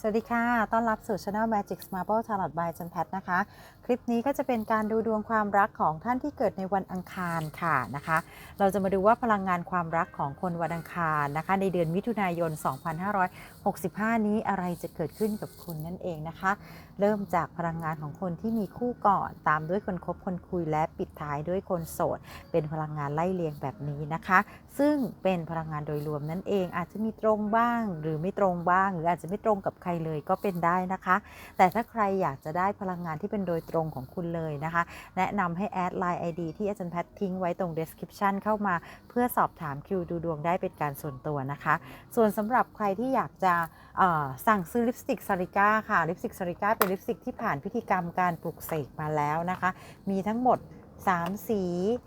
สวัสดีค่ะ ต้อนรับสู่ Channel Magic Marble Tarot by จันแพทนะคะ คลิปนี้ก็จะเป็นการดูดวงความรักของท่านที่เกิดในวันอังคารค่ะนะคะ เราจะมาดูว่าพลังงานความรักของคนวันอังคารนะคะ ในเดือนมิถุนายน 2565 นี้อะไรจะเกิดขึ้นกับคุณนั่นเองนะคะ เริ่มจากพลังงานของคนที่มีคู่ก่อน ตามด้วยคนคบคนคุยและปิดท้ายด้วยคนโสด เป็นพลังงานไล่เลียงแบบนี้นะคะ ซึ่งเป็นพลังงานโดยรวมนั่นเอง อาจจะมีตรงบ้าง หรือไม่ตรงบ้าง หรืออาจจะไม่ตรงกับใครเลยก็เป็นได้นะคะ แต่ถ้าใครอยากจะได้พลังงานที่เป็นโดยตรงของคุณเลยนะคะ แนะนำให้แอดไลน์ ID ที่อาจารย์แพททิ้งไว้ตรง description เข้ามา เพื่อสอบถามคิวดูดวงได้เป็นการส่วนตัวนะคะ ส่วนสำหรับใครที่อยากจะสั่งซื้อลิปสติกซาริก้าค่ะลิปสติกซาริก้าเป็นลิปสติกที่ผ่านพิธีกรรมการปลุกเสกมาแล้วนะคะ มีทั้งหมด 3 สี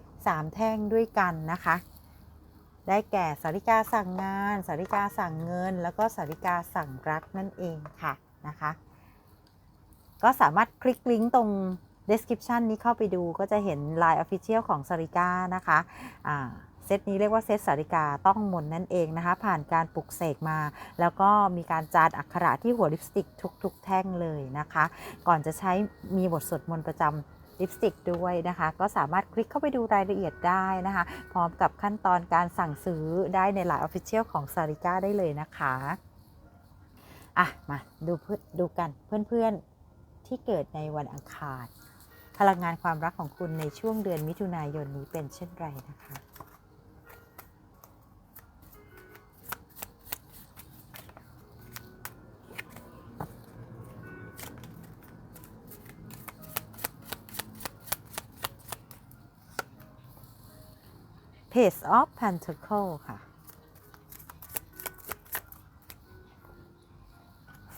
3 แท่งด้วยกันนะคะ ได้แก่สาริกาสั่งงาน สาริกาสั่งเงิน แล้วก็สาริกาสั่งรักนั่นเองค่ะนะคะ ก็สามารถคลิกลิงก์ตรง description นี้เข้าไปดูก็จะเห็น Line Official ของสาริกานะคะเซตนี้เรียกว่าเซตสาริกาต้องมนนั่นเองนะคะ ผ่านการปลุกเสกมา แล้วก็มีการจานอักขระที่หัวลิปสติกทุก ๆ แท่งเลยนะคะ ก่อนจะใช้มีบทสวดมนต์ประจำ ลิปสติกด้วยนะคะ ก็สามารถคลิกเข้าไปดูรายละเอียดได้นะคะ พร้อมกับขั้นตอนการสั่งซื้อได้ในไลน์ออฟฟิเชียลของซาริก้าได้เลยนะคะอะมาดูเพื่อดูกันเพื่อนๆที่เกิดในวันอังคาร พลังงานความรักของคุณในช่วงเดือนมิถุนายนนี้เป็นเช่นไรนะคะ Page of Pentacle ค่ะ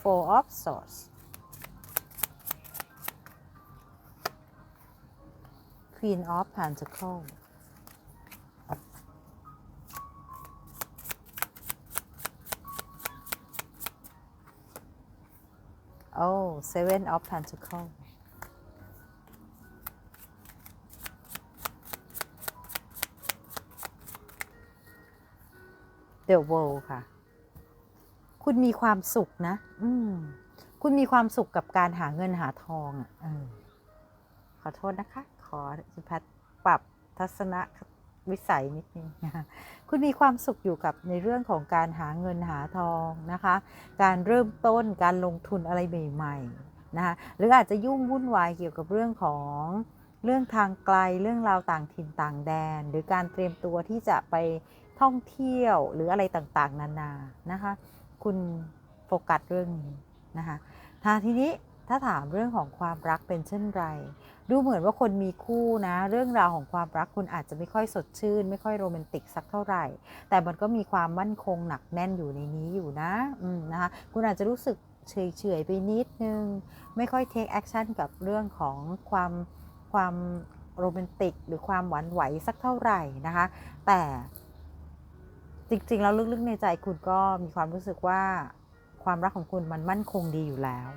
Four of Swords Queen of Pentacle Oh Seven of Pentacle The World ค่ะ คุณมีความสุขนะ อืม คุณมีความสุขกับการหาเงินหาทองอะอขอโทษนะคะ ขอจิพัฒปรับทัศนวิสัยนิดนึงคุณมีความสุขอยู่กับในเรื่องของการหาเงินหาทองนะคะ การเริ่มต้นการลงทุนอะไรใหม่ๆนะคะหรืออาจจะยุ่งวุ่นวายเกี่ยวกับเรื่องของเรื่องทางไกลเรื่องราวต่างถิ่นต่างแดน หรือการเตรียมตัวที่จะไป ท่องเที่ยวหรืออะไรต่างๆ นานานะคะ คุณโฟกัสเรื่องนี้นะคะถ้าทีนี้ถ้าถามเรื่องของความรักเป็นเช่นไร ดูเหมือนว่าคนมีคู่นะ เรื่องราวของความรักคุณอาจจะไม่ค่อยสดชื่น ไม่ค่อยโรแมนติกสักเท่าไหร่ แต่มันก็มีความมั่นคงหนักแน่นอยู่ในนี้อยู่นะนะคะคุณอาจจะรู้สึกเฉยเฉยๆไปนิดนึง ไม่ค่อยเทคแอคชั่นกับเรื่องของความความโรแมนติก หรือความหวานไหวสักเท่าไหร่นะคะ แต่ จริงๆแล้วลึกๆในใจคุณก็มีความรู้สึกว่า ความรักของคุณมันมั่นคงดีอยู่แล้ว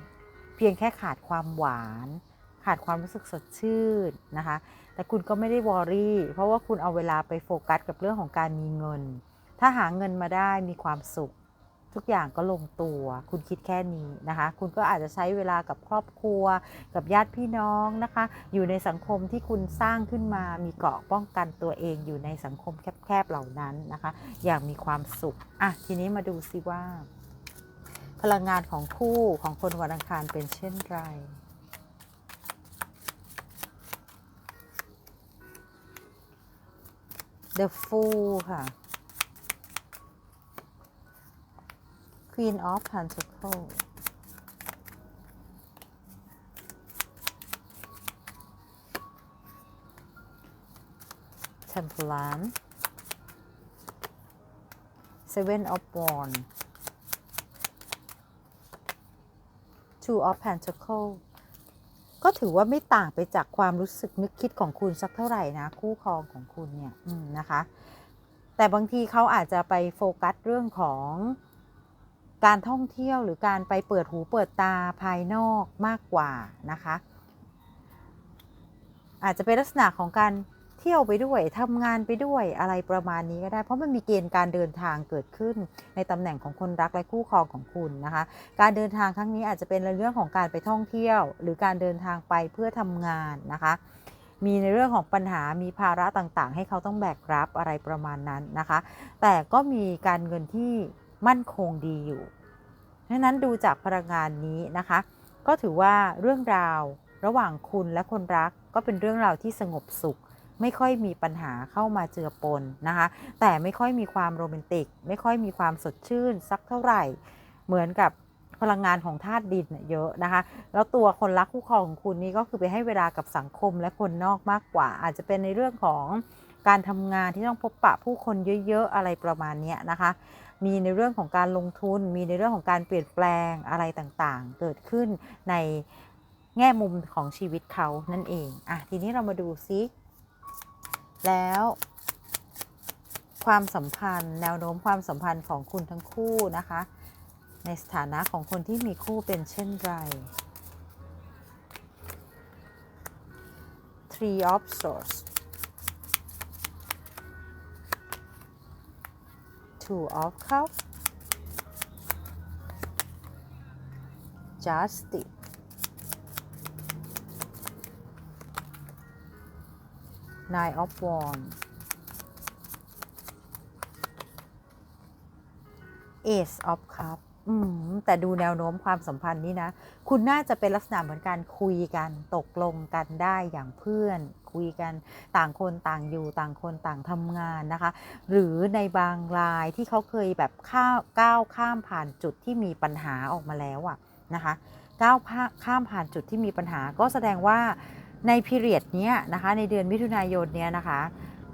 เพียงแค่ขาดความหวาน ขาดความรู้สึกสดชื่นนะคะ แต่คุณก็ไม่ได้วอรี่ เพราะว่าคุณเอาเวลาไปโฟกัสกับเรื่องของการมีเงิน ถ้าหาเงินมาได้มีความสุข ทุกอย่างก็ลงตัว คุณคิดแค่นี้นะคะ คุณก็อาจจะใช้เวลากับครอบครัว กับญาติพี่น้องนะคะ อยู่ในสังคมที่คุณสร้างขึ้นมามีเกราะป้องกันตัวเองอยู่ในสังคมแคบๆเหล่านั้นนะคะ อย่างมีความสุขอะทีนี้มาดูซิว่า พลังงานของคู่ของคนวันอังคารเป็นเช่นไร The Fool ค่ะ Queen of Pentacles Temperance Seven of Wands Two of Pentacles ก็ถือว่าไม่ต่างไปจากความรู้สึกนึกคิดของคุณสักเท่าไหร่นะ คู่ครองของคุณเนี่ยนะคะ แต่บางทีเขาอาจจะไปโฟกัสเรื่องของ การท่องเที่ยวหรือการไปเปิดหูเปิดตาภายนอกมากกว่านะคะ อาจจะเป็นลักษณะของการเที่ยวไปด้วยทำงานไปด้วยอะไรประมาณนี้ก็ได้ เพราะมันมีเกณฑ์การเดินทางเกิดขึ้นในตำแหน่งของคนรักและคู่ครองของคุณนะคะ การเดินทางครั้งนี้อาจจะเป็นในเรื่องของการไปท่องเที่ยว หรือการเดินทางไปเพื่อทำงานนะคะ มีในเรื่องของปัญหามีภาระต่างๆ ให้เขาต้องแบกรับอะไรประมาณนั้นนะคะ แต่ก็มีการเงินที่ มั่นคงดีอยู่ดังนั้นดูจากพลังงานนี้นะคะ ก็ถือว่าเรื่องราวระหว่างคุณและคนรักก็เป็นเรื่องราวที่สงบสุข ไม่ค่อยมีปัญหาเข้ามาเจือปนนะคะ แต่ไม่ค่อยมีความโรแมนติก ไม่ค่อยมีความสดชื่น สักเท่าไหร่ เหมือนกับพลังงานของธาตุดินเยอะนะคะ แล้วตัวคนรักคู่ครองของคุณนี่ก็คือไปให้เวลากับสังคมและคนนอกมากกว่า อาจจะเป็นในเรื่องของการทำงานที่ต้องพบปะผู้คนเยอะ ๆ อะไรประมาณนี้นะคะ มีในเรื่องของการลงทุน มีในเรื่องของการเปลี่ยนแปลงอะไรต่างๆ เกิดขึ้นในแง่มุมของชีวิตเขานั่นเองอะทีนี้เรามาดูซิ แล้ว ความสัมพันธ์ แนวโน้มความสัมพันธ์ของคุณทั้งคู่นะคะ ในสถานะของคนที่มีคู่เป็นเช่นไร Three of Swords Two of Cups Justice Nine of Wands Ace of Cups อืมแต่ดูแนวโน้มความสัมพันธ์นี่นะ คุณน่าจะเป็นลักษณะเหมือนการคุยกันตกลงกันได้อย่างเพื่อน คุยกันต่างคนต่างอยู่ต่างคนต่างทำงานนะคะ หรือในบางรายที่เขาเคยแบบข้าวก้าวข้ามผ่านจุดที่มีปัญหาออกมาแล้วอะนะคะก้าวข้ามผ่านจุดที่มีปัญหา ก็แสดงว่าในพีเรียดเนี้ยนะคะในเดือนมิถุนายนเนี้ยนะคะ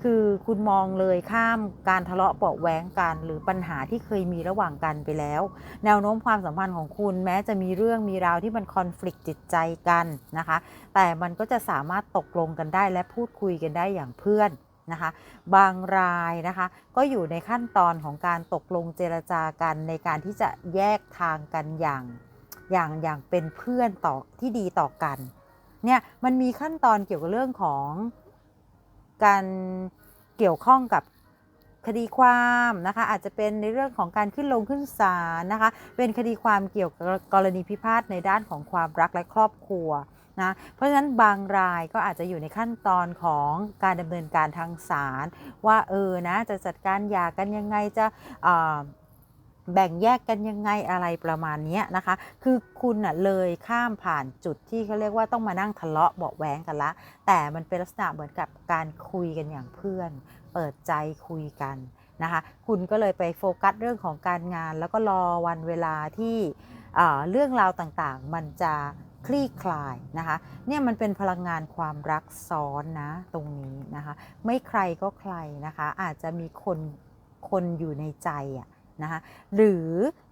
คือคุณมองเลยข้ามการทะเลาะเบาะแว้งกัน หรือปัญหาที่เคยมีระหว่างกันไปแล้ว แนวโน้มความสัมพันธ์ของคุณแม้จะมีเรื่องมีราวที่มันคอน FLICT จิตใจกันนะคะ แต่มันก็จะสามารถตกลงกันได้และพูดคุยกันได้อย่างเพื่อนนะคะบางรายนะคะก็อยู่ในขั้นตอนของการตกลงเจรจากันในการที่จะแยกทางกันอย่างอย่างอย่างเป็นเพื่อนต่อที่ดีต่อกันเนี่ยมันมีขั้นตอนเกี่ยวกับเรื่องของ การเกี่ยวข้องกับคดีความนะคะอาจจะเป็นในเรื่องของการขึ้นลงขึ้นศาลนะคะ เป็นคดีความเกี่ยวกับกรณีพิพาทในด้านของความรักและครอบครัวนะเพราะฉะนั้นบางรายก็อาจจะอยู่ในขั้นตอนของการดำเนินการทางศาลว่าเออนะจะจัดการหย่ากันยังไงจะ แบ่งแยกกันยังไงอะไรประมาณนี้นะคะ คือคุณอะเลยข้ามผ่านจุดที่เขาเรียกว่าต้องมานั่งทะเลาะเบาะแว้งกันละ แต่มันเป็นลักษณะเหมือนกับการคุยกันอย่างเพื่อน เปิดใจคุยกันนะคะ คุณก็เลยไปโฟกัสเรื่องของการงาน แล้วก็รอวันเวลาที่เรื่องราวต่างๆ มันจะคลี่คลายนะคะ เนี่ยมันเป็นพลังงานความรักซ้อนนะตรงนี้นะคะ ไม่ใครก็ใครนะคะ อาจจะมีคนคนอยู่ในใจอะ นะคะหรือ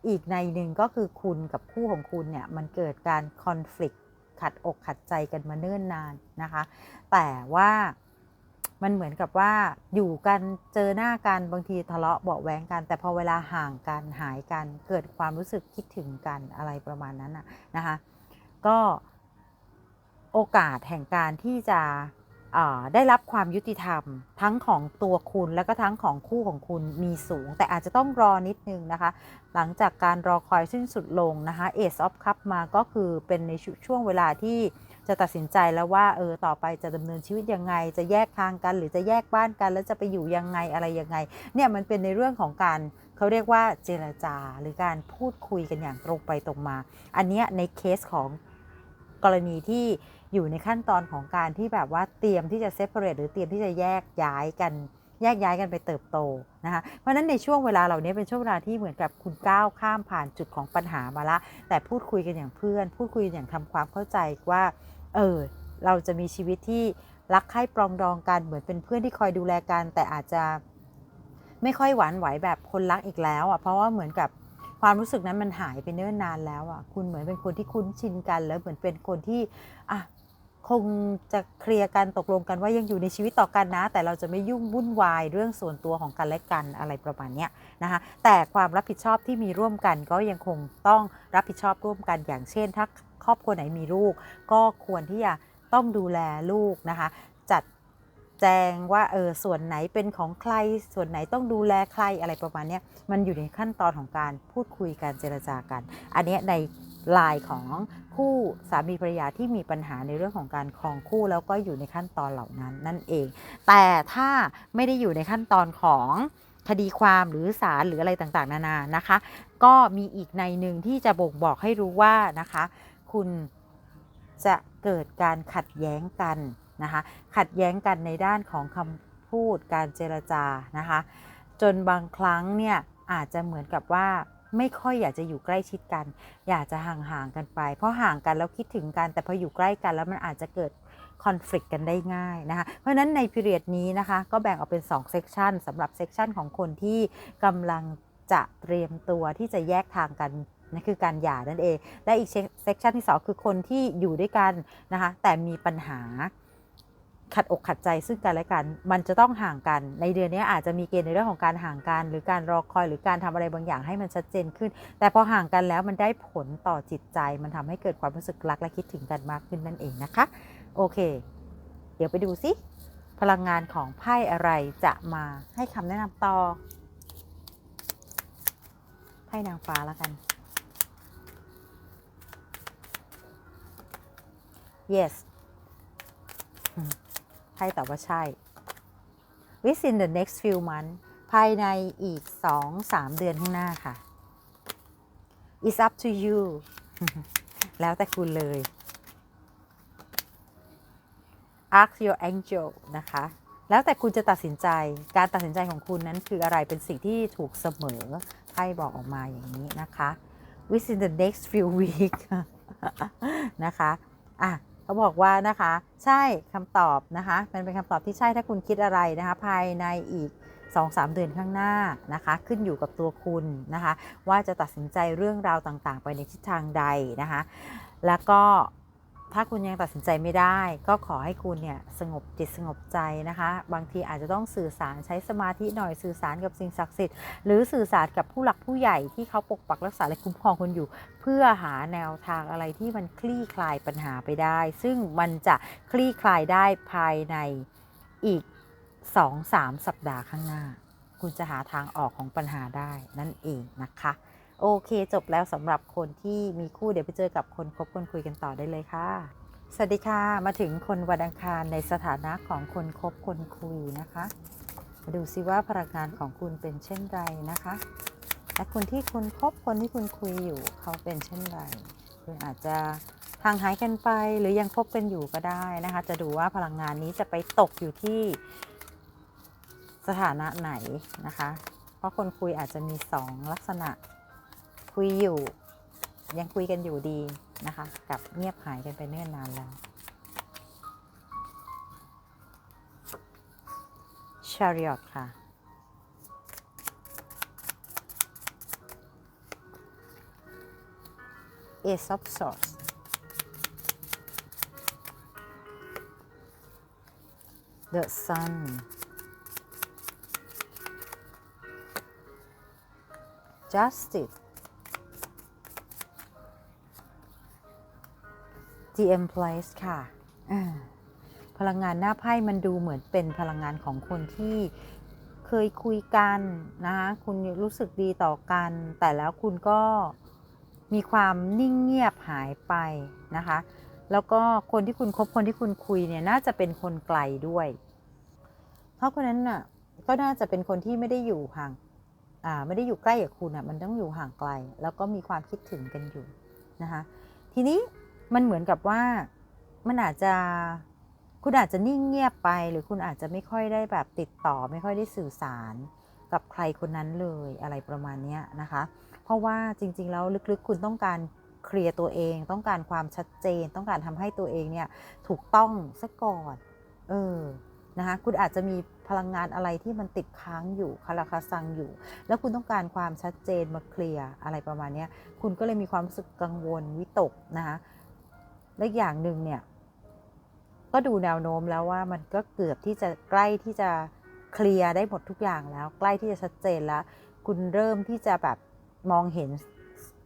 อีกในหนึ่งก็คือคุณกับคู่ของคุณเนี่ยมันเกิดการคอน FLICT ขัดอกขัดใจกันมาเนิ่นนานนะคะ แต่ว่ามันเหมือนกับว่าอยู่กันเจอหน้ากันบางทีทะเลาะเบาแหวงกัน แต่พอเวลาห่างกันหายกันเกิดความรู้สึกคิดถึงกันอะไรประมาณนั้นนะคะ ก็โอกาสแห่งการที่จะ ได้รับความยุติธรรม ทั้งของตัวคุณและก็ทั้งของคู่ของคุณมีสูง แต่อาจจะต้องรอนิดนึงนะคะ หลังจากการรอคอยสิ้นสุดลงนะคะ Ace of Cup มาก็คือเป็นในช่วงเวลาที่จะตัดสินใจแล้วว่าเออต่อไปจะดำเนินชีวิตยังไง จะแยกทางกันหรือจะแยกบ้านกัน แล้วจะไปอยู่ยังไงอะไรยังไงเนี่ยมันเป็นในเรื่องของการเขาเรียกว่าเจรจาหรือการพูดคุยกันอย่างตรงไปตรงมา อันนี้ในเคสของกรณีที่ อยู่ในขั้นตอนของการที่แบบว่าเตรียมที่จะเซปเปอร์เรตหรือเตรียมที่จะแยกย้ายกันแยกย้ายกันไปเติบโตนะคะ เพราะฉะนั้นในช่วงเวลาเหล่านี้เป็นช่วงเวลาที่เหมือนกับคุณก้าวข้ามผ่านจุดของปัญหามาละ แต่พูดคุยกันอย่างเพื่อน พูดคุยอย่างทำความเข้าใจว่า เออ เราจะมีชีวิตที่รักใคร่ปรองดองกันเหมือนเป็นเพื่อนที่คอยดูแลกัน แต่อาจจะไม่ค่อยหวานไหวแบบคนรักอีกแล้วอะ เพราะว่าเหมือนกับความรู้สึกนั้นมันหายไปเนิ่นนานแล้วอะ คุณเหมือนเป็นคนที่คุ้นชินกัน แล้วเหมือนเป็นคนที่อะ คงจะเคลียร์กันตกลงกันว่ายังอยู่ในชีวิตต่อกันนะ แต่เราจะไม่ยุ่งวุ่นวายเรื่องส่วนตัวของกันและกันอะไรประมาณนี้นะคะแต่ความรับผิดชอบที่มีร่วมกันก็ยังคงต้องรับผิดชอบร่วมกัน อย่างเช่น ถ้าครอบครัวไหนมีลูก ก็ควรที่จะต้องดูแลลูกนะคะ จัดแจงว่าเออส่วนไหนเป็นของใครส่วนไหนต้องดูแลใครอะไรประมาณนี้มันอยู่ในขั้นตอนของการพูดคุยการเจรจากัน อันนี้ในลายของ คู่สามีภรรยาที่มีปัญหาในเรื่องของการครองคู่แล้วก็อยู่ในขั้นตอนเหล่านั้นนั่นเอง แต่ถ้าไม่ได้อยู่ในขั้นตอนของคดีความหรือศาลหรืออะไรต่างๆ นานานะคะ ก็มีอีกในหนึ่งที่จะบ่งบอกให้รู้ว่านะคะ คุณจะเกิดการขัดแย้งกันนะคะ ขัดแย้งกันในด้านของคำพูดการเจรจานะคะ จนบางครั้งเนี่ยอาจจะเหมือนกับว่า ไม่ค่อยอยากจะอยู่ใกล้ชิดกัน อยากจะห่างๆกันไป เพราะห่างกันแล้วคิดถึงกัน แต่พออยู่ใกล้กันแล้วมันอาจจะเกิดคอน FLICT กันได้ง่ายนะคะ เพราะฉะนั้นใน period นี้นะคะ ก็แบ่งออกเป็น2 section สำหรับ section ของคนที่กำลังจะเตรียมตัวที่จะแยกทางกันนั่นคือการหย่านั่นเอง และอีก section ที่ 2 คือคนที่อยู่ด้วยกันนะคะแต่มีปัญหา ขัดอกขัดใจซึ่งกันและกัน มันจะต้องห่างกัน ในเดือนนี้อาจจะมีเกณฑ์ในเรื่องของการห่างกัน หรือการรอคอยหรือการทำอะไรบางอย่างให้มันชัดเจนขึ้น แต่พอห่างกันแล้วมันได้ผลต่อจิตใจ มันทำให้เกิดความรู้สึกรักและคิดถึงกันมากขึ้นนั่นเองนะคะ โอเค เดี๋ยวไปดูซิพลังงานของไพ่อะไรจะมาให้คำแนะนำต่อ ไพ่นางฟ้าแล้วกัน yes พ่ตอบว่าใช่ within the next few months ภายในอีก 2-3 เดือนข้างหน้าค่ะ it's up to you แล้วแต่คุณเลย ask your angel นะคะ แล้วแต่คุณจะตัดสินใจ การตัดสินใจของคุณนั้นคืออะไรเป็นสิ่งที่ถูกเสมอไพ่บอกออกมาอย่างนี้นะคะ within the next few weeks นะคะ อะ เขาบอกว่านะคะ ใช่คำตอบนะคะ มันเป็นคำตอบที่ใช่ถ้าคุณคิดอะไรนะคะ ภายในอีก2-3 เดือนข้างหน้านะคะ ขึ้นอยู่กับตัวคุณนะคะ ว่าจะตัดสินใจเรื่องราวต่างๆ ไปในทิศทางใดนะคะ แล้วก็ ถ้าคุณยังตัดสินใจไม่ได้ ก็ขอให้คุณเนี่ยสงบจิตสงบใจนะคะ บางทีอาจจะต้องสื่อสารใช้สมาธิหน่อยสื่อสารกับสิ่งศักดิ์สิทธิ์หรือสื่อสารกับผู้หลักผู้ใหญ่ที่เขาปกปักรักษาและคุ้มครองคุณอยู่ เพื่อหาแนวทางอะไรที่มันคลี่คลายปัญหาไปได้ ซึ่งมันจะคลี่คลายได้ภายในอีก 2-3 สัปดาห์ข้างหน้า คุณจะหาทางออกของปัญหาได้นั่นเองนะคะ โอเค จบแล้วสำหรับคนที่มีคู่เดี๋ยวไปเจอกับคนคบคนคุยกันต่อได้เลยค่ะ สวัสดีค่ะ มาถึงคนวันอังคารในสถานะของคนคบคนคุยนะคะ มาดูซิว่าพลังงานของคุณเป็นเช่นไรนะคะ และคนที่คุณคบคนที่คุณคุยอยู่เขาเป็นเช่นไร คุณอาจจะห่างหายกันไปหรือยังคบกันอยู่ก็ได้นะคะ จะดูว่าพลังงานนี้จะไปตกอยู่ที่สถานะไหนนะคะ เพราะคนคุยอาจจะมีสองลักษณะ คุยอยู่ ยังคุยกันอยู่ดีนะคะ กับเงียบหายกันไปเนิ่นนานแล้ว Chariot ค่ะ Ace of Swords The Sun Justice The Empress ค่ะพลังงานหน้าไพ่มันดูเหมือนเป็นพลังงานของคนที่เคยคุยกันนะคะคุณรู้สึกดีต่อกัน แต่แล้วคุณก็มีความนิ่งเงียบหายไปนะคะ แล้วก็คนที่คุณคบคนที่คุณคุยเนี่ยน่าจะเป็นคนไกลด้วย เพราะคนนั้นน่ะก็น่าจะเป็นคนที่ไม่ได้อยู่ห่างอ่าไม่ได้อยู่ใกล้กับคุณอะมันต้องอยู่ห่างไกล แล้วก็มีความคิดถึงกันอยู่นะคะทีนี้ มันเหมือนกับว่ามันอาจจะคุณอาจจะนิ่งเงียบไป หรือคุณอาจจะไม่ค่อยได้แบบติดต่อ ไม่ค่อยได้สื่อสารกับใครคนนั้นเลยอะไรประมาณนี้นะคะ เพราะว่าจริง ๆ แล้วลึกๆ คุณต้องการเคลียร์ตัวเอง ต้องการความชัดเจน ต้องการทำให้ตัวเองเนี่ยถูกต้องซะก่อนเออนะคะคุณอาจจะมีพลังงานอะไรที่มันติดค้างอยู่คาราคาซังอยู่ แล้วคุณต้องการความชัดเจนมาเคลียร์อะไรประมาณนี้คุณก็เลยมีความรู้สึกกังวลวิตกนะคะ และอีกอย่างหนึ่งเนี่ย ก็ดูแนวโน้มแล้วว่ามันก็เกือบที่จะใกล้ที่จะเคลียร์ได้หมดทุกอย่างแล้ว ใกล้ที่จะชัดเจนแล้ว คุณเริ่มที่จะแบบมองเห็น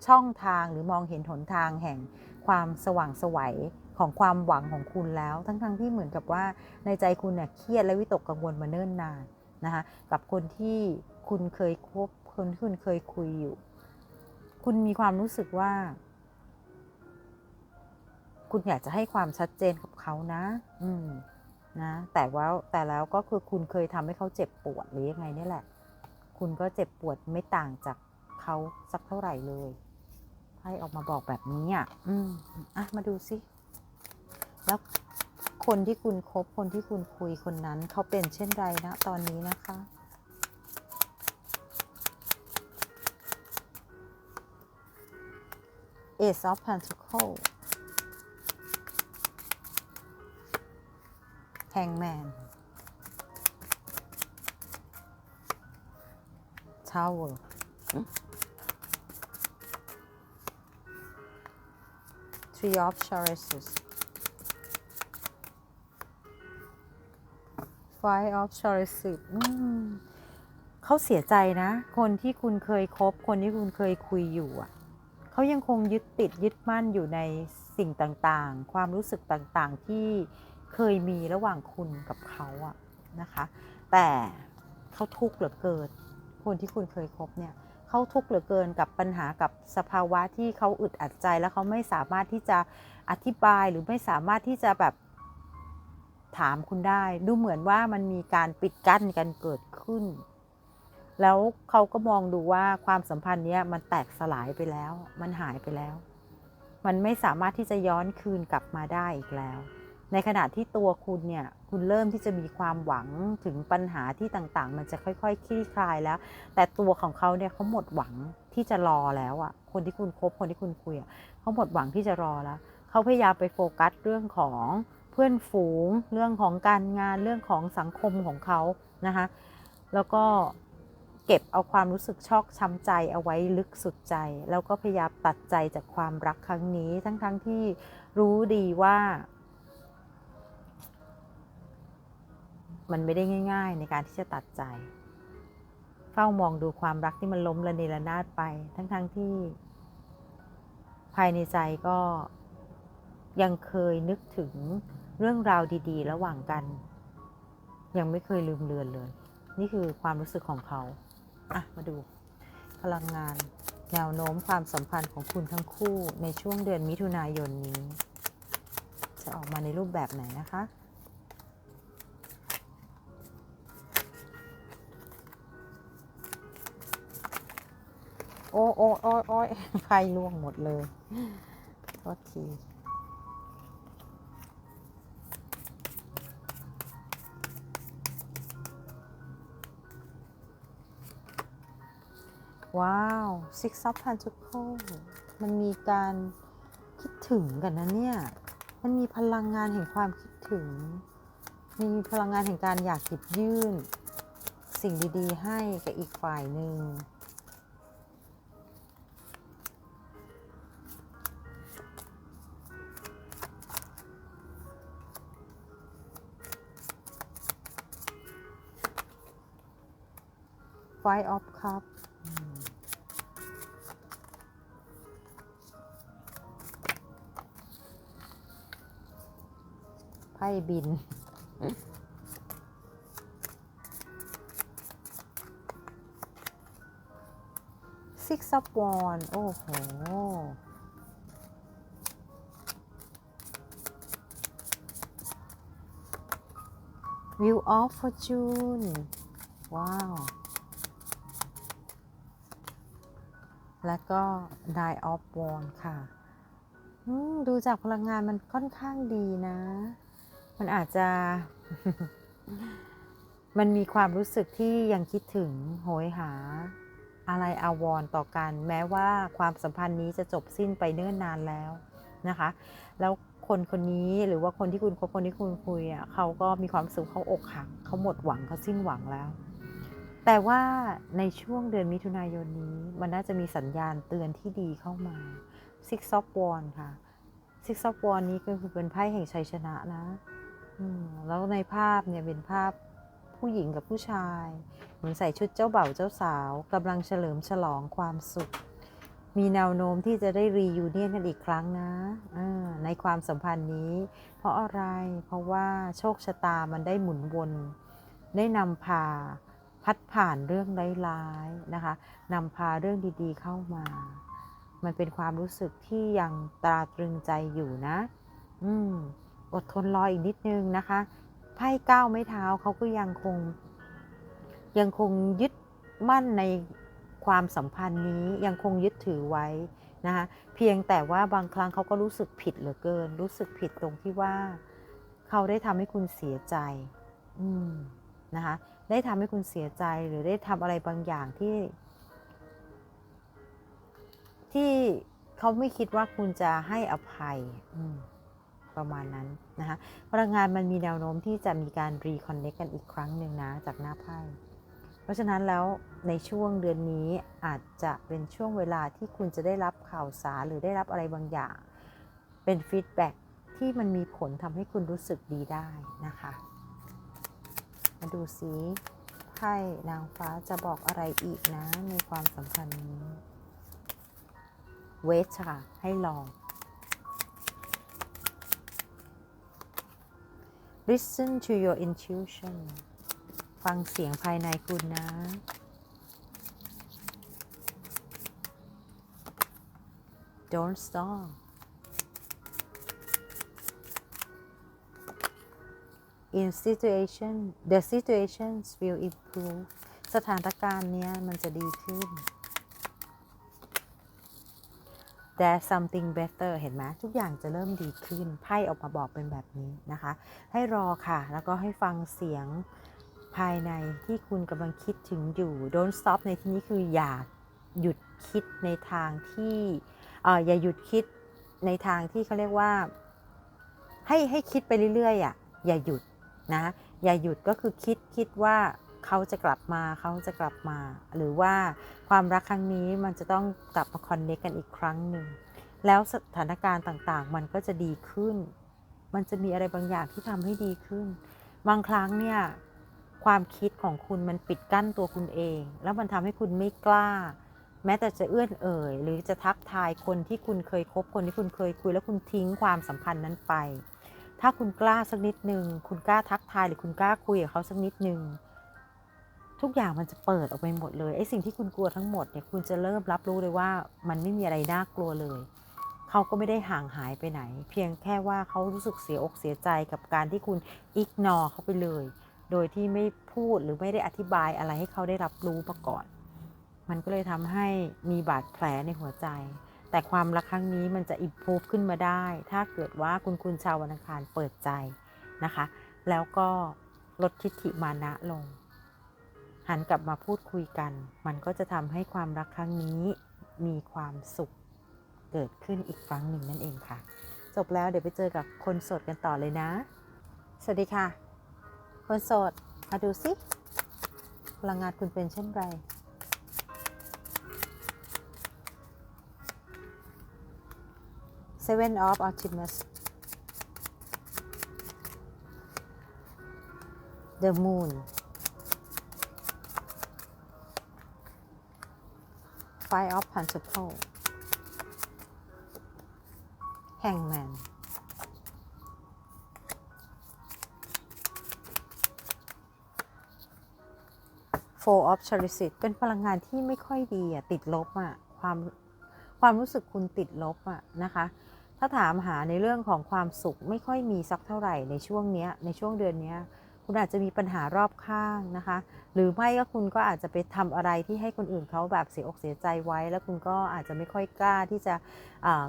ช่องทางหรือมองเห็นหนทางแห่งความสว่างสวัยของความหวังของคุณแล้ว ทั้งๆที่เหมือนกับว่าในใจคุณเนี่ยเครียดและวิตกกังวลมาเนิ่นนานนะคะกับคนที่คุณเคยคบคนที่คุณเคยคุยอยู่ คุณมีความรู้สึกว่า คุณอยากจะให้ความชัดเจนกับเขานะ อืมนะแต่ว่าแต่แล้วก็คือคุณเคยทำให้เขาเจ็บปวดหรือยังไงนี่แหละ คุณก็เจ็บปวดไม่ต่างจากเขาสักเท่าไหร่เลยไพ่ออกมาบอกแบบนี้อะอืมอะมาดูสิแล้วคนที่คุณคบคนที่คุณคุยคนนั้นเขาเป็นเช่นไรนะตอนนี้นะคะ Ace of Pentacles Hangman Tower Three of Chalices Five of c h o r i c e เขาเสียใจนะ คนที่คุณเคยคบ คนที่คุณเคยคุยอยู่อะเขายังคงยึดติดยึดมั่นอยู่ในสิ่งต่างๆ ความรู้สึกต่างๆที่ เคยมีระหว่างคุณกับเขาอะนะคะ แต่เขาทุกข์เหลือเกินคนที่คุณเคยคบเนี่ยเขาทุกข์เหลือเกินกับปัญหากับสภาวะที่เขาอึดอัดใจแล้วเขาไม่สามารถที่จะอธิบายหรือไม่สามารถที่จะแบบถามคุณได้ ดูเหมือนว่ามันมีการปิดกั้นกันเกิดขึ้น แล้วเขาก็มองดูว่าความสัมพันธ์เนี้ยมันแตกสลายไปแล้ว มันหายไปแล้ว มันไม่สามารถที่จะย้อนคืนกลับมาได้อีกแล้ว ในขณะที่ตัวคุณเนี่ยคุณเริ่มที่จะมีความหวังถึงปัญหาที่ต่างๆ มันจะค่อยๆคลี่คลายแล้ว แต่ตัวของเขาเนี่ยเขาหมดหวังที่จะรอแล้วอะ่ะคนที่คุณคบคนที่คุณคุยอะ่ะเขาหมดหวังที่จะรอแล้วเขาพยายามไปโฟกัสเรื่องของเพื่อนฝูง เรื่องของการงานเรื่องของสังคมของเขานะคะแล้วก็เก็บเอาความรู้สึกชอกช้ำใจเอาไว้ลึกสุดใจ แล้วก็พยายามตัดใจจากความรักครั้งนี้ทั้งๆทที่รู้ดีว่า มันไม่ได้ง่าย ๆ ในการที่จะตัดใจ เฝ้ามองดูความรักที่มันล้มระเนระนาดไป ทั้งๆทที่ ภายในใจก็ยังเคยนึกถึงเรื่องราวดีๆ ระหว่างกัน ยังไม่เคยลืมเลือนเลย นี่คือความรู้สึกของเขา อะ มาดู พลังงาน แนวโน้มความสัมพันธ์ของคุณทั้งคู่ในช่วงเดือนมิถุนายนนี้ จะออกมาในรูปแบบไหนนะคะ โอ้โอ้โอ้โอ้ยไพ่ล่วงหมดเลยโทษทีว้าว Six of Pentacles มันมีการคิดถึงกันนะเนี่ย มันมีพลังงานแห่งความคิดถึง มีพลังงานแห่งการอยากหยิบยื่น สิ่งดีๆ ให้กับอีกฝ่ายหนึ่ง Five of Cups อืมไพ่บิน Six of Wands โอ้โห View of Fortune ว้าว แล้วก็ Die of w a n ค่ะดูจากพลังงานมันค่อนข้างดีนะ มันอาจจะ มันมีความรู้สึกที่ยังคิดถึงโหยหา อะไรอาวรณ์ต่อกัน แม้ว่าความสัมพันธ์นี้จะจบสิ้นไปเนิ่นนานแล้วนะคะ แล้วคนคนนี้หรือว่าคนที่คุณคบคนที่คุณคุยอะเขาก็มีความรู้สึกเขาอกหักเขาหมดหวังเขาสิ้นหวังแล้ว แต่ว่าในช่วงเดือนมิถุนายนนี้ มันน่าจะมีสัญญาณเตือนที่ดีเข้ามา Six of Wands ค่ะ Six of Wands นี้ก็คือเป็นไพ่แห่งชัยชนะนะแล้วในภาพเนี่ยเป็นภาพผู้หญิงกับผู้ชาย เหมือนใส่ชุดเจ้าบ่าวเจ้าสาวกำลังเฉลิมฉลองความสุข มีแนวโน้มที่จะได้รียูเนียนกันอีกครั้งนะในความสัมพันธ์นี้ เพราะอะไรเพราะว่าโชคชะตามันได้หมุนวน ได้นำพา พัดผ่านเรื่องร้ายๆนะคะนำพาเรื่องดีๆเข้ามา มันเป็นความรู้สึกที่ยังตราตรึงใจอยู่นะ อืมอดทนรออีกนิดนึงนะคะไพ่ก้าวไม่เท้าเขาก็ยังคง ยังคงยึดมั่นในความสัมพันธ์นี้ยังคงยึดถือไว้นะคะเพียงแต่ว่าบางครั้งเขาก็รู้สึกผิดเหลือเกิน รู้สึกผิดตรงที่ว่า เขาได้ทำให้คุณเสียใจ อืมนะคะ ได้ทำให้คุณเสียใจหรือได้ทำอะไรบางอย่างที่ ที่เขาไม่คิดว่าคุณจะให้อภัยประมาณนั้นนะคะพลังงานมันมีแนวโน้มที่จะมีการรีคอนเนคกันอีกครั้งหนึ่งนะจากหน้าไพ่เพราะฉะนั้นแล้วในช่วงเดือนนี้อาจจะเป็นช่วงเวลาที่คุณจะได้รับข่าวสารหรือได้รับอะไรบางอย่าง เป็นฟีดแบ็กที่มันมีผลทำให้คุณรู้สึกดีได้นะคะ มาดูซิไพ่นางฟ้าจะบอกอะไรอีกนะ ในความสัมพันธ์นี้ เวทค่ะ ให้ลอง listen to your intuition ฟังเสียงภายในคุณนะ don't stop in situation the situations will improve สถานการณ์เนี้ยมันจะดีขึ้น there's something better เห็นไหมทุกอย่างจะเริ่มดีขึ้น ไพ่ออกมาบอกเป็นแบบนี้นะคะ ให้รอค่ะ แล้วก็ให้ฟังเสียงภายในที่คุณกำลังคิดถึงอยู่ don't stop ในที่นี้คืออย่าหยุดคิดในทางที่เอ่ออย่าหยุดคิดในทางที่เขาเรียกว่า ให้ให้คิดไปเรื่อยๆอะอย่าหยุด นะอย่าหยุดก็คือคิดคิดว่าเขาจะกลับมาเขาจะกลับมา หรือว่าความรักครั้งนี้มันจะต้องกลับมาคอนเนคกันอีกครั้งหนึ่งแล้วสถานการณ์ต่างๆ มันก็จะดีขึ้น มันจะมีอะไรบางอย่างที่ทำให้ดีขึ้น บางครั้งเนี่ยความคิดของคุณมันปิดกั้นตัวคุณเอง แล้วมันทำให้คุณไม่กล้า แม้แต่จะเอื้อนเอ่ย หรือจะทักทายคนที่คุณเคยคบคนที่คุณเคยคุย แล้วคุณทิ้งความสัมพันธ์นั้นไป ถ้าคุณกล้าสักนิดหนึ่งคุณกล้าทักทายหรือคุณกล้าคุยกับเขาสักนิดหนึ่งทุกอย่างมันจะเปิดออกไปหมดเลยไอ้สิ่งที่คุณกลัวทั้งหมดเนี่ยคุณจะเริ่มรับรู้เลยว่ามันไม่มีอะไรน่ากลัวเลย เขาก็ไม่ได้ห่างหายไปไหน เพียงแค่ว่าเขารู้สึกเสียอกเสียใจกับการที่คุณอิกนอเขาไปเลย โดยที่ไม่พูดหรือไม่ได้อธิบายอะไรให้เขาได้รับรู้มาก่อน มันก็เลยทำให้มีบาดแผลในหัวใจ แต่ความรักครั้งนี้มันจะอิ p พู v ขึ้นมาได้ ถ้าเกิดว่าคุณคุณชาววันอังคารเปิดใจนะคะ แล้วก็ลดทิฐิมานะลง หันกลับมาพูดคุยกัน มันก็จะทำให้ความรักครั้งนี้มีความสุขเกิดขึ้นอีกครั้งหนึ่งนั่นเองค่ะ จบแล้วเดี๋ยวไปเจอกับคนโสดกันต่อเลยนะ สวัสดีค่ะ คนโสดมาดูสิพลังงานคุณเป็นเช่นไร Seven of Optimus The Moon Five of Pentacles Hangman Four of Chariot เป็นพลังงานที่ไม่ค่อยดีอะติดลบอะความความรู้สึกคุณติดลบอะนะคะ ถ้าถามหาในเรื่องของความสุขไม่ค่อยมีสักเท่าไหร่ในช่วงนี้ในช่วงเดือนนี้คุณอาจจะมีปัญหารอบข้างนะคะ หรือไม่ก็คุณก็อาจจะไปทำอะไรที่ให้คนอื่นเขาแบบเสียอกเสียใจไว้ แล้วคุณก็อาจจะไม่ค่อยกล้าที่จะ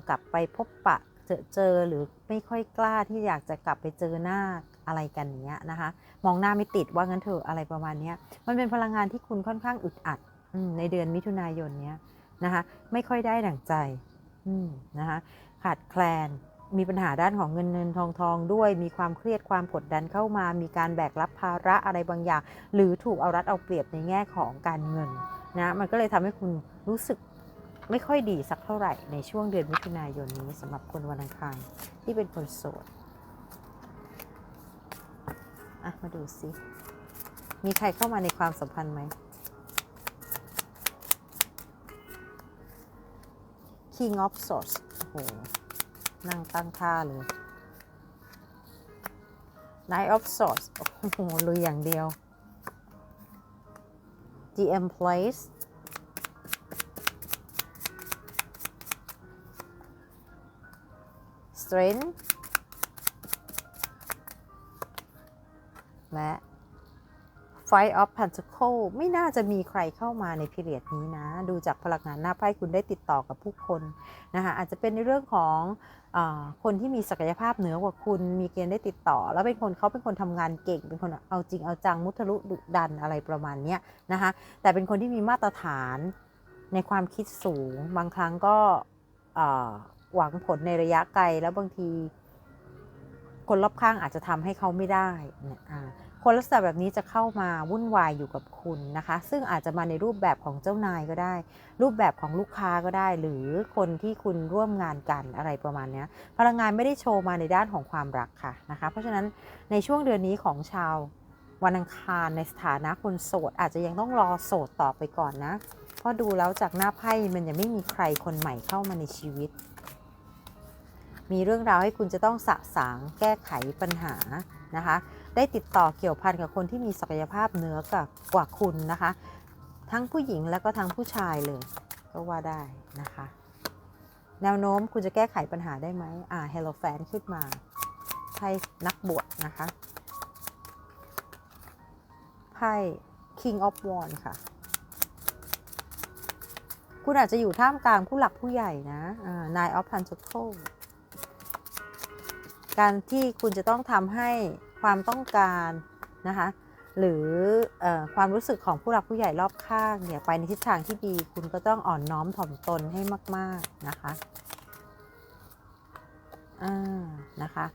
กลับไปพบปะเจอเจอหรือไม่ค่อยกล้าที่อยากจะกลับไปเจอหน้าอะไรกันเนี้ยนะคะ มองหน้าไม่ติดว่างั้นเถอะอะไรประมาณนี้มันเป็นพลังงานที่คุณค่อนข้างอึดอัดอในเดือนมิถุนายนเนี้ยนะคะ ไม่ค่อยได้ดั่งใจนะคะ ขาดแคลน มีปัญหาด้านของเงินเงินทองทองด้วย มีความเครียดความกดดันเข้ามา มีการแบกรับภาระอะไรบางอย่าง หรือถูกเอารัดเอาเปรียบในแง่ของการเงินนะมันก็เลยทำให้คุณรู้สึกไม่ค่อยดีสักเท่าไหร่ในช่วงเดือนมิถุนายนนี้สำหรับคนวันอังคารที่เป็นคนโสดอะมาดูสิ มีใครเข้ามาในความสัมพันธ์ไหม King of Swords นั่งตั้งท่าเลย Knight of Swords โอ้โหลุยอย่างเดียว The Empress Strength และ Fight of Pentacle ไม่น่าจะมีใครเข้ามาในพิเรียดนี้นะ ดูจากพลังงานหน้าไพ่คุณได้ติดต่อกับผู้คน นะคะอาจจะเป็นในเรื่องของคนที่มีศักยภาพเหนือกว่าคุณมีเกณฑ์ได้ติดต่อ แล้วเป็นคนเขาเป็นคนทำงานเก่ง เป็นคนเอาจริงเอาจังมุทะลุดุดันอะไรประมาณนี้นะคะแต่เป็นคนที่มีมาตรฐานในความคิดสูง บางครั้งก็หวังผลในระยะไกลแล้วบางที คนรอบข้างอาจจะทำให้เขาไม่ได้เนี่ย คนลักษณะแบบนี้จะเข้ามาวุ่นวายอยู่กับคุณนะคะ ซึ่งอาจจะมาในรูปแบบของเจ้านายก็ได้ รูปแบบของลูกค้าก็ได้ หรือคนที่คุณร่วมงานกันอะไรประมาณนี้พลังงานไม่ได้โชว์มาในด้านของความรักค่ะนะคะ เพราะฉะนั้นในช่วงเดือนนี้ของชาววันอังคารในสถานะคนโสด อาจจะยังต้องรอโสดต่อไปก่อนนะ เพราะดูแล้วจากหน้าไพ่มันยังไม่มีใครคนใหม่เข้ามาในชีวิต มีเรื่องราวให้คุณจะต้องสะสางแก้ไขปัญหานะคะ ได้ติดต่อเกี่ยวพันกับคนที่มีศักยภาพเหนือกว่ากว่าคุณนะคะ ทั้งผู้หญิงและก็ทั้งผู้ชายเลย ก็ว่าได้นะคะ แนวโน้มคุณจะแก้ไขปัญหาได้ไหมอ่าเฮลโลแฟนขึ้นมาไพ่นักบวชนะคะไพ่ King of Wands ค่ะ คุณอาจจะอยู่ท่ามกลางผู้หลักผู้ใหญ่นะอ่า Nine of Pentacles การที่คุณจะต้องทำให้ ความต้องการนะคะหรืออความรู้สึกของผู้หลักผู้ใหญ่รอบข้างเนี่ยไปในทิศทางที่ดี คุณก็ต้องอ่อนน้อมถ่อมตนให้มาก ๆนะคะอ่านะคะ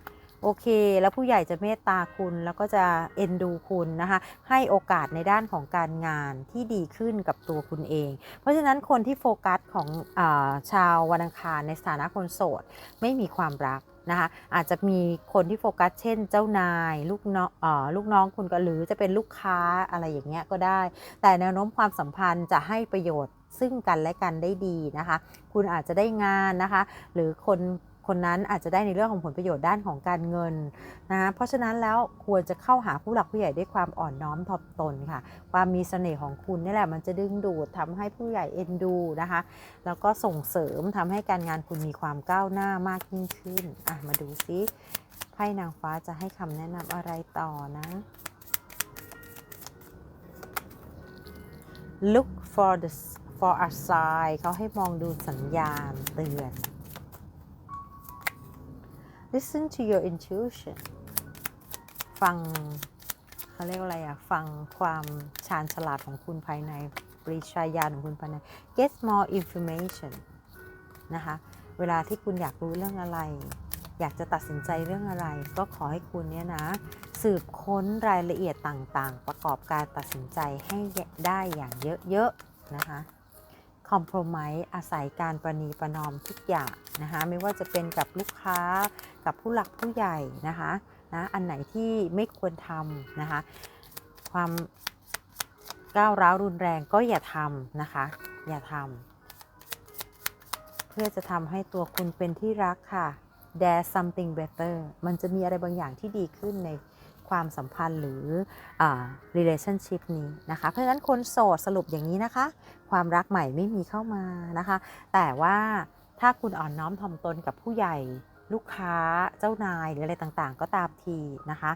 โอเค แล้วผู้ใหญ่จะเมตตาคุณแล้วก็จะเอ็นดูคุณนะคะ ให้โอกาสในด้านของการงานที่ดีขึ้นกับตัวคุณเอง เพราะฉะนั้นคนที่โฟกัสของอชาววันอังคารในสถานะคนโสด ไม่มีความรัก นะคะอาจจะมีคนที่โฟกัสเช่นเจ้านายลูกน้องออลูกน้องคุณก็หรือจะเป็นลูกค้าอะไรอย่างเงี้ยก็ได้ แต่แนวโน้มความสัมพันธ์จะให้ประโยชน์ซึ่งกันและกันได้ดีนะคะ คุณอาจจะได้งานนะคะ หรือคน คนนั้นอาจจะได้ในเรื่องของผลประโยชน์ด้านของการเงินนะคะเพราะฉะนั้นแล้วควรจะเข้าหาผู้หลักผู้ใหญ่ด้วยความอ่อนน้อมถ่อมตนค่ะ ความมีเสน่ห์ของคุณนี่แหละมันจะดึงดูดทำให้ผู้ใหญ่เอ็นดูนะคะ แล้วก็ส่งเสริมทำให้การงานคุณมีความก้าวหน้ามากยิ่งขึ้นอะมาดูซิไพ่นางฟ้าจะให้คำแนะนำอะไรต่อนะ look for the for a sign เขาให้มองดูสัญญาณเตือน listen to your intuition ฟังเขาเรียกว่าอะไรอะฟังความชาญฉลาดของคุณภายในปริชาญาของคุณภายใน get more information นะคะ เวลาที่คุณอยากรู้เรื่องอะไร อยากจะตัดสินใจเรื่องอะไร ก็ขอให้คุณเนี่ยนะ สืบค้นรายละเอียดต่างๆ ประกอบการตัดสินใจให้ได้อย่างเยอะๆนะคะ คอม p r o m i s e อาศัยการประนีประนอมทุกอย่างนะคะไม่ว่าจะเป็นกับลูกค้ากับผู้หลักผู้ใหญ่นะคะนะอันไหนที่ไม่ควรทำนะคะความก้าวร้าวรุนแรงก็อย่าทำนะคะ อย่าทำเพื่อจะทำให้ตัวคุณเป็นที่รักค่ะ There something better มันจะมีอะไรบางอย่างที่ดีขึ้นใน ความสัมพันธ์หรืออ relationship นี้นะคะ เพราะฉะนั้นคนโสดสรุปอย่างนี้นะคะ ความรักใหม่ไม่มีเข้ามานะคะ แต่ว่าถ้าคุณอ่อนน้อมถ่อมตนกับผู้ใหญ่ลูกค้าเจ้านายหรืออะไรต่างๆ ก็ตามทีนะคะ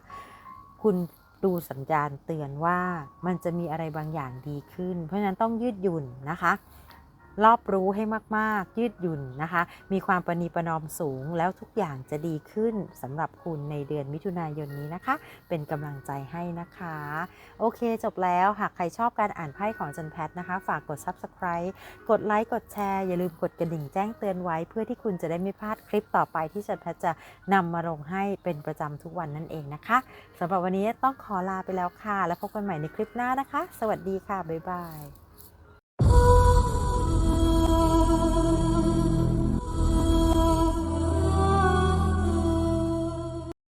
คุณดูสัญญาณเตือนว่ามันจะมีอะไรบางอย่างดีขึ้น เพราะฉะนั้นต้องยืดหยุ่นนะคะ รอบรู้ให้มาก ๆ ยืดหยุ่นนะคะ มีความประนีประนอมสูง แล้วทุกอย่างจะดีขึ้นสำหรับคุณในเดือนมิถุนายนนี้นะคะ เป็นกำลังใจให้นะคะ โอเคจบแล้วหากใครชอบการอ่านไพ่ของจันแพทนะคะ ฝากกด Subscribe กดไลค์กดแชร์อย่าลืมกดกระดิ่งแจ้งเตือนไว้ เพื่อที่คุณจะได้ไม่พลาดคลิปต่อไปที่จันแพทจะนำมาลงให้เป็นประจำทุกวันนั่นเองนะคะสำหรับวันนี้ต้องขอลาไปแล้วค่ะ แล้วพบกันใหม่ในคลิปหน้านะคะ สวัสดีค่ะ บ๊ายบาย